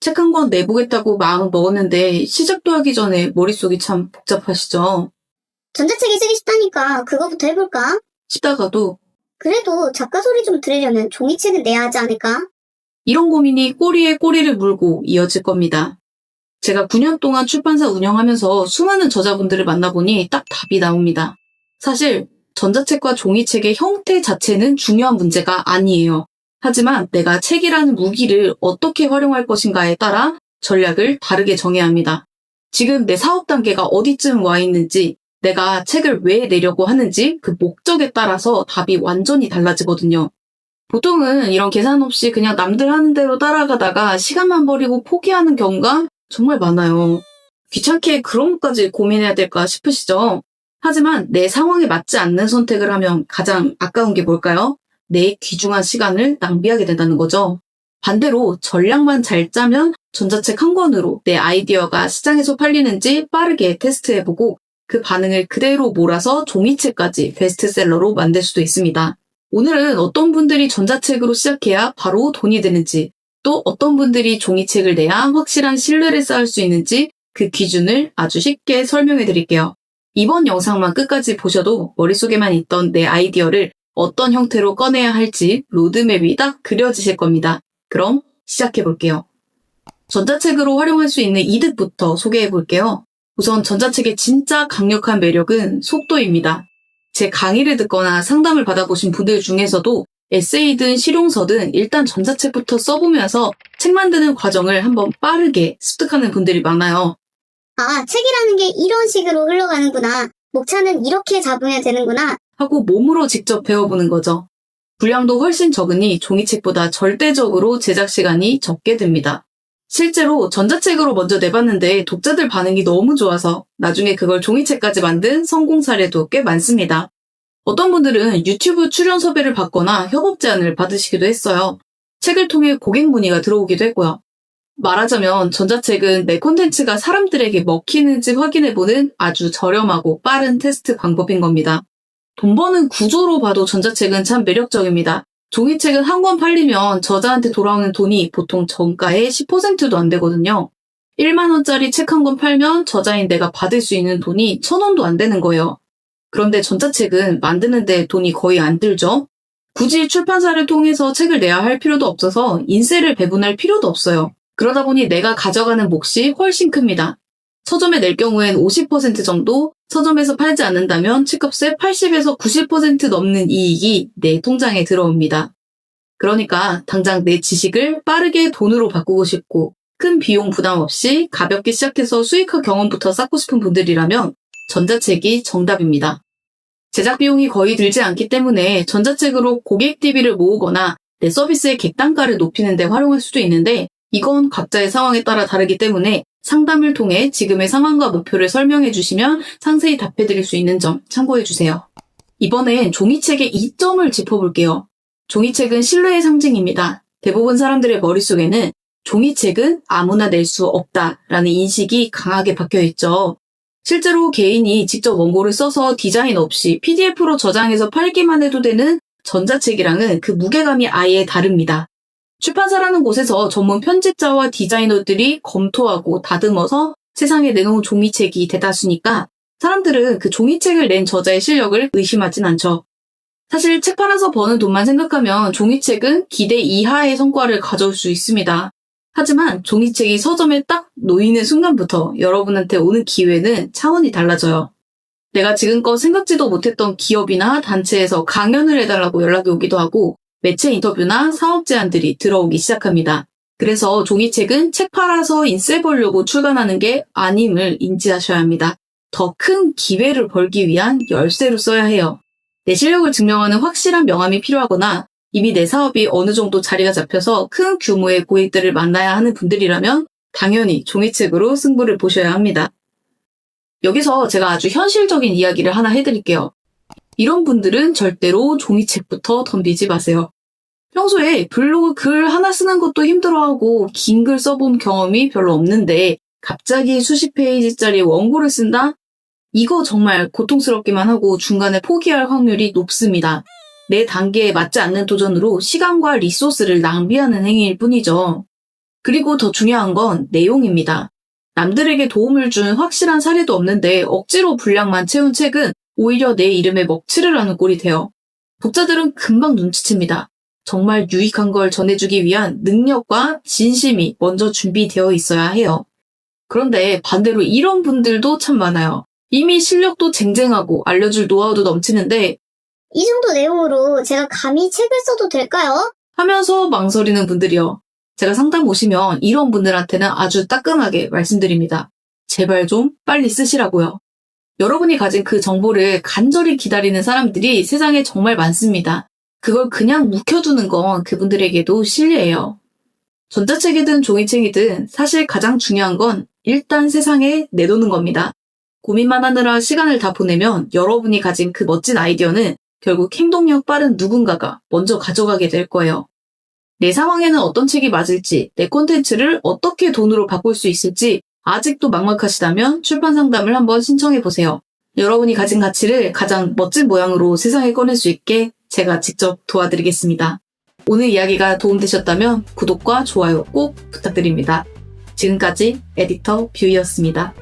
책 한 권 내보겠다고 마음을 먹었는데 시작도 하기 전에 머릿속이 참 복잡하시죠? 전자책이 쓰기 쉽다니까 그거부터 해볼까? 싶다가도 그래도 작가 소리 좀 들으려면 종이책은 내야 하지 않을까? 이런 고민이 꼬리에 꼬리를 물고 이어질 겁니다. 제가 9년 동안 출판사 운영하면서 수많은 저자분들을 만나보니 딱 답이 나옵니다. 사실 전자책과 종이책의 형태 자체는 중요한 문제가 아니에요. 하지만 내가 책이라는 무기를 어떻게 활용할 것인가에 따라 전략을 다르게 정해야 합니다. 지금 내 사업 단계가 어디쯤 와 있는지, 내가 책을 왜 내려고 하는지 그 목적에 따라서 답이 완전히 달라지거든요. 보통은 이런 계산 없이 그냥 남들 하는 대로 따라가다가 시간만 버리고 포기하는 경우가 정말 많아요. 귀찮게 그런 것까지 고민해야 될까 싶으시죠? 하지만 내 상황에 맞지 않는 선택을 하면 가장 아까운 게 뭘까요? 내 귀중한 시간을 낭비하게 된다는 거죠. 반대로 전략만 잘 짜면 전자책 한 권으로 내 아이디어가 시장에서 팔리는지 빠르게 테스트해보고 그 반응을 그대로 몰아서 종이책까지 베스트셀러로 만들 수도 있습니다. 오늘은 어떤 분들이 전자책으로 시작해야 바로 돈이 되는지, 또 어떤 분들이 종이책을 내야 확실한 신뢰를 쌓을 수 있는지 그 기준을 아주 쉽게 설명해 드릴게요. 이번 영상만 끝까지 보셔도 머릿속에만 있던 내 아이디어를 어떤 형태로 꺼내야 할지 로드맵이 딱 그려지실 겁니다. 그럼 시작해 볼게요. 전자책으로 활용할 수 있는 이득부터 소개해 볼게요. 우선 전자책의 진짜 강력한 매력은 속도입니다. 제 강의를 듣거나 상담을 받아보신 분들 중에서도 에세이든 실용서든 일단 전자책부터 써보면서 책 만드는 과정을 한번 빠르게 습득하는 분들이 많아요. 아, 책이라는 게 이런 식으로 흘러가는구나. 목차는 이렇게 잡으면 되는구나. 하고 몸으로 직접 배워보는 거죠. 분량도 훨씬 적으니 종이책보다 절대적으로 제작 시간이 적게 듭니다. 실제로 전자책으로 먼저 내봤는데 독자들 반응이 너무 좋아서 나중에 그걸 종이책까지 만든 성공 사례도 꽤 많습니다. 어떤 분들은 유튜브 출연 섭외를 받거나 협업 제안을 받으시기도 했어요. 책을 통해 고객 문의가 들어오기도 했고요. 말하자면 전자책은 내 콘텐츠가 사람들에게 먹히는지 확인해보는 아주 저렴하고 빠른 테스트 방법인 겁니다. 돈 버는 구조로 봐도 전자책은 참 매력적입니다. 종이책은 한 권 팔리면 저자한테 돌아오는 돈이 보통 정가의 10%도 안 되거든요. 1만원짜리 책 한 권 팔면 저자인 내가 받을 수 있는 돈이 1000원도 안 되는 거예요. 그런데 전자책은 만드는데 돈이 거의 안 들죠? 굳이 출판사를 통해서 책을 내야 할 필요도 없어서 인세를 배분할 필요도 없어요. 그러다 보니 내가 가져가는 몫이 훨씬 큽니다. 서점에 낼 경우엔 50% 정도, 서점에서 팔지 않는다면 책값의 80에서 90% 넘는 이익이 내 통장에 들어옵니다. 그러니까 당장 내 지식을 빠르게 돈으로 바꾸고 싶고 큰 비용 부담 없이 가볍게 시작해서 수익화 경험부터 쌓고 싶은 분들이라면 전자책이 정답입니다. 제작 비용이 거의 들지 않기 때문에 전자책으로 고객 DB를 모으거나 내 서비스의 객단가를 높이는 데 활용할 수도 있는데 이건 각자의 상황에 따라 다르기 때문에 상담을 통해 지금의 상황과 목표를 설명해 주시면 상세히 답해 드릴 수 있는 점 참고해 주세요. 이번엔 종이책의 이점을 짚어볼게요. 종이책은 신뢰의 상징입니다. 대부분 사람들의 머릿속에는 종이책은 아무나 낼 수 없다라는 인식이 강하게 박혀 있죠. 실제로 개인이 직접 원고를 써서 디자인 없이 PDF로 저장해서 팔기만 해도 되는 전자책이랑은 그 무게감이 아예 다릅니다. 출판사라는 곳에서 전문 편집자와 디자이너들이 검토하고 다듬어서 세상에 내놓은 종이책이 대다수니까 사람들은 그 종이책을 낸 저자의 실력을 의심하진 않죠. 사실 책 팔아서 버는 돈만 생각하면 종이책은 기대 이하의 성과를 가져올 수 있습니다. 하지만 종이책이 서점에 딱 놓이는 순간부터 여러분한테 오는 기회는 차원이 달라져요. 내가 지금껏 생각지도 못했던 기업이나 단체에서 강연을 해달라고 연락이 오기도 하고 매체 인터뷰나 사업 제안들이 들어오기 시작합니다. 그래서 종이책은 책 팔아서 인세 벌려고 출간하는 게 아님을 인지하셔야 합니다. 더 큰 기회를 벌기 위한 열쇠로 써야 해요. 내 실력을 증명하는 확실한 명함이 필요하거나 이미 내 사업이 어느 정도 자리가 잡혀서 큰 규모의 고객들을 만나야 하는 분들이라면 당연히 종이책으로 승부를 보셔야 합니다. 여기서 제가 아주 현실적인 이야기를 하나 해드릴게요. 이런 분들은 절대로 종이책부터 덤비지 마세요. 평소에 블로그 글 하나 쓰는 것도 힘들어하고 긴 글 써본 경험이 별로 없는데 갑자기 수십 페이지짜리 원고를 쓴다? 이거 정말 고통스럽기만 하고 중간에 포기할 확률이 높습니다. 내 단계에 맞지 않는 도전으로 시간과 리소스를 낭비하는 행위일 뿐이죠. 그리고 더 중요한 건 내용입니다. 남들에게 도움을 준 확실한 사례도 없는데 억지로 분량만 채운 책은 오히려 내 이름에 먹칠을 하는 꼴이 돼요. 독자들은 금방 눈치챕니다. 정말 유익한 걸 전해주기 위한 능력과 진심이 먼저 준비되어 있어야 해요. 그런데 반대로 이런 분들도 참 많아요. 이미 실력도 쟁쟁하고 알려줄 노하우도 넘치는데 이 정도 내용으로 제가 감히 책을 써도 될까요? 하면서 망설이는 분들이요. 제가 상담 오시면 이런 분들한테는 아주 따끔하게 말씀드립니다. 제발 좀 빨리 쓰시라고요. 여러분이 가진 그 정보를 간절히 기다리는 사람들이 세상에 정말 많습니다. 그걸 그냥 묵혀두는 건 그분들에게도 실례예요. 전자책이든 종이책이든 사실 가장 중요한 건 일단 세상에 내놓는 겁니다. 고민만 하느라 시간을 다 보내면 여러분이 가진 그 멋진 아이디어는 결국 행동력 빠른 누군가가 먼저 가져가게 될 거예요. 내 상황에는 어떤 책이 맞을지, 내 콘텐츠를 어떻게 돈으로 바꿀 수 있을지 아직도 막막하시다면 출판 상담을 한번 신청해 보세요. 여러분이 가진 가치를 가장 멋진 모양으로 세상에 꺼낼 수 있게 제가 직접 도와드리겠습니다. 오늘 이야기가 도움되셨다면 구독과 좋아요 꼭 부탁드립니다. 지금까지 에디터 뷰이었습니다.